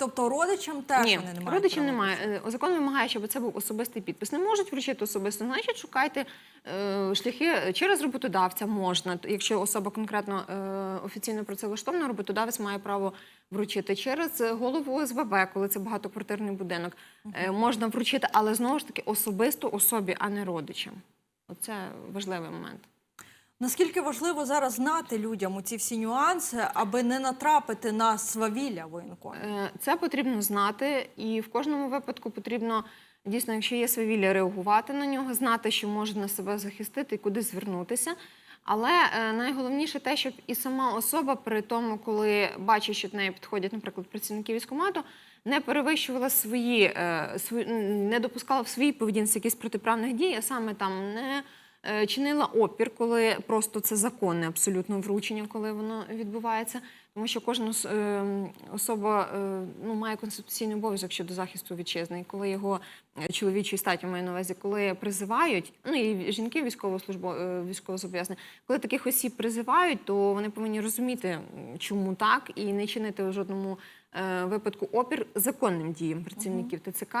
Тобто родичам теж Ні, вони не мають родичів права немає. Е, Закон вимагає, щоб це був особистий підпис. Не можуть вручити особисто, значить шукайте е, шляхи через роботодавця можна. Якщо особа конкретно е, офіційно працевлаштована, роботодавець має право вручити через голову ОСББ, коли це багатоквартирний будинок. Е, можна вручити, але знову ж таки особисто особі, а не родичам. Оце важливий момент. Наскільки важливо зараз знати людям у ці всі нюанси, аби не натрапити на свавілля воєнкомів? Е, Це потрібно знати, і в кожному випадку потрібно дійсно, якщо є свавілля, реагувати на нього, знати, що можна себе захистити і куди звернутися. Але е, найголовніше те, щоб і сама особа при тому, коли бачить, що до неї підходять, наприклад, працівники військкомату, не перевищувала свої, е, не допускала в своїй поведінці якісь протиправних дій, а саме там не чинила опір, коли просто це законне абсолютно вручення, коли воно відбувається. Тому що кожна е, особа е, ну, має конституційний обов'язок щодо захисту вітчизни. І коли його е, чоловічої статі маю на увазі, коли призивають, ну і жінки військовослужбо е, військовозобов'язані, коли таких осіб призивають, то вони повинні розуміти, чому так, і не чинити у жодному е, випадку опір законним діям працівників ТЦК